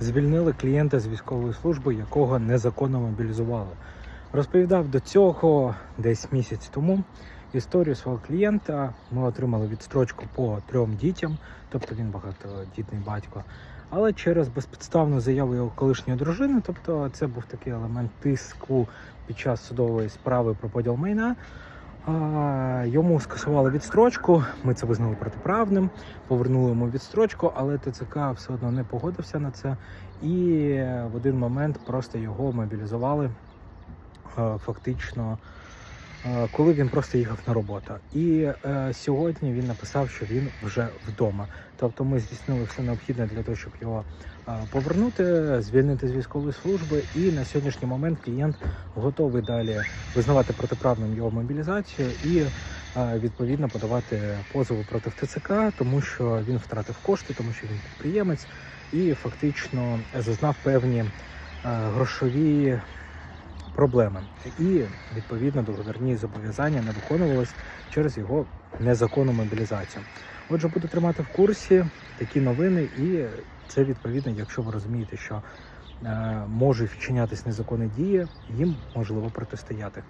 звільнили клієнта з військової служби, якого незаконно мобілізували. Розповідав до цього десь місяць тому історію свого клієнта. Ми отримали відстрочку по трьом дітям, тобто він багатодітний батько. Але через безпідставну заяву його колишньої дружини, тобто це був такий елемент тиску під час судової справи про поділ майна. Йому скасували відстрочку. Ми це визнали протиправним, повернули йому відстрочку, але ТЦК все одно не погодився на це. І в один момент просто його мобілізували е, фактично, е, коли він просто їхав на роботу. І е, сьогодні він написав, що він вже вдома. Тобто ми здійснили все необхідне для того, щоб його повернути, звільнити з військової служби. І на сьогоднішній момент клієнт готовий далі визнавати протиправним його мобілізацію і відповідно подавати позови проти ТЦК, тому що він втратив кошти, тому що він підприємець і фактично зазнав певні е, грошові проблеми. І відповідно договірні зобов'язання не виконувались через його незаконну мобілізацію. Отже, буду тримати в курсі такі новини, і це відповідно, якщо ви розумієте, що е, можуть вчинятись незаконні дії, їм можливо протистояти.